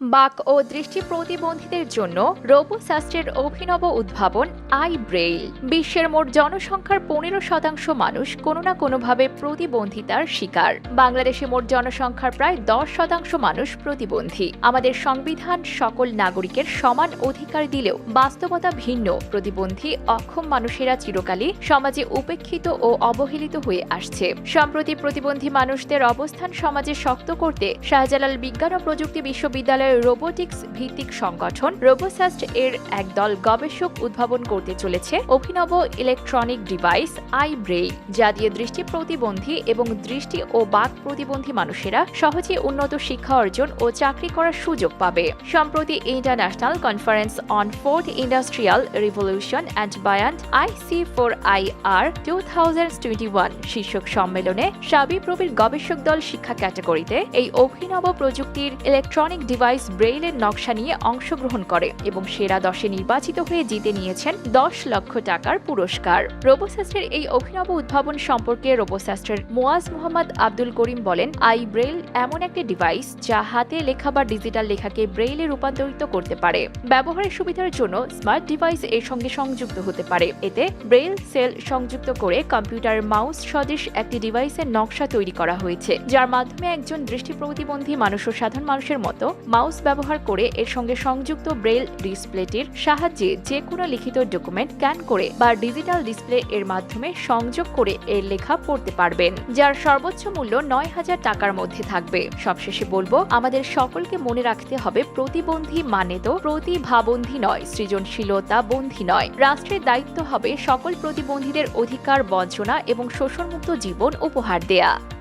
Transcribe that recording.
বাক ও দৃষ্টি প্রতিবন্ধীদের জন্য রোবোসাস্টের অভিনব উদ্ভাবন আই ব্রেইল। বিশ্বের মোট জনসংখ্যার পনেরো শতাংশ মানুষ কোনো না কোনোভাবে প্রতিবন্ধিতার শিকার। বাংলাদেশে মোট জনসংখ্যার প্রায় দশ শতাংশ মানুষ প্রতিবন্ধী। আমাদের সংবিধান সকল নাগরিকের সমান অধিকার দিলেও বাস্তবতা ভিন্ন। প্রতিবন্ধী অক্ষম মানুষেরা চিরকালই সমাজে উপেক্ষিত ও অবহেলিত হয়ে আসছে। সম্প্রতি প্রতিবন্ধী মানুষদের অবস্থান সমাজে শক্ত করতে শাহজালাল বিজ্ঞান ও প্রযুক্তি বিশ্ববিদ্যালয়ের রোবোটিক্স ভিত্তিক সংগঠন রোবোসাস্ট এর একদল গবেষক উদ্ভাবন করতে চলেছে অভিনব ইলেকট্রনিক ডিভাইস, আই ব্রেইল যা দিয়ে দৃষ্টি প্রতিবন্ধী এবং দৃষ্টি ও বাক প্রতিবন্ধী মানুষেরা সহজে উন্নত শিক্ষা অর্জন ও চাকরি করার সুযোগ পাবে। সম্প্রতি international conference on fourth industrial revolution and beyond IC four I R two thousand twenty one শীর্ষক সম্মেলনে সাবিপ্রবির গবেষক দল শিক্ষা ক্যাটাগরিতে এই অভিনব প্রযুক্তির ইলেকট্রনিক ডিভাইস ব্রেইলের নকশা নিয়ে অংশগ্রহণ করে এবং সেরা দশে নির্বাচিত হয়ে জিতে নিয়েছেন দশ লক্ষ টাকার পুরস্কার। রোবোসাস্টের এই অভিনব উদ্ভাবন সম্পর্কে রোবোসাস্টের মোয়াজ মোহাম্মদ আব্দুল করিম বলেন, আই ব্রেইল এমন একটি ডিভাইস যা হাতে লেখা বা ডিজিটাল লেখাকে ব্রেইলে রূপান্তরিত করতে পারে। ব্যবহারের সুবিধার জন্য স্মার্ট ডিভাইস এর সঙ্গে সংযুক্ত হতে পারে। এতে ব্রেইল সেল সংযুক্ত করে কম্পিউটার মাউস সদৃশ একটি ডিভাইসের নকশা তৈরি করা হয়েছে, যার মাধ্যমে একজন দৃষ্টি প্রতিবন্ধী মানুষ ও সাধারণ মানুষের মতো মাউস ব্যবহার করে এর সঙ্গে সংযুক্ত ব্রেইল ডিসপ্লেটির সাহায্যে যে কোনো লিখিত ডকুমেন্ট স্ক্যান করে বা ডিজিটাল ডিসপ্লে এর মাধ্যমে সংযোগ করে এর লেখা পড়তে পারবেন, যার সর্বোচ্চ মূল্য নয় হাজার টাকার মধ্যে থাকবে। সবশেষে বলব, আমাদের সকলকে মনে রাখতে হবে, প্রতিবন্ধী মানে তো প্রতিভাবন্ধী নয়, সৃজনশীলতা বন্ধী নয়। রাষ্ট্রের দায়িত্ব হবে সকল প্রতিবন্ধীদের অধিকার, বঞ্চনা এবং শোষণমুক্ত জীবন উপহার দেয়া।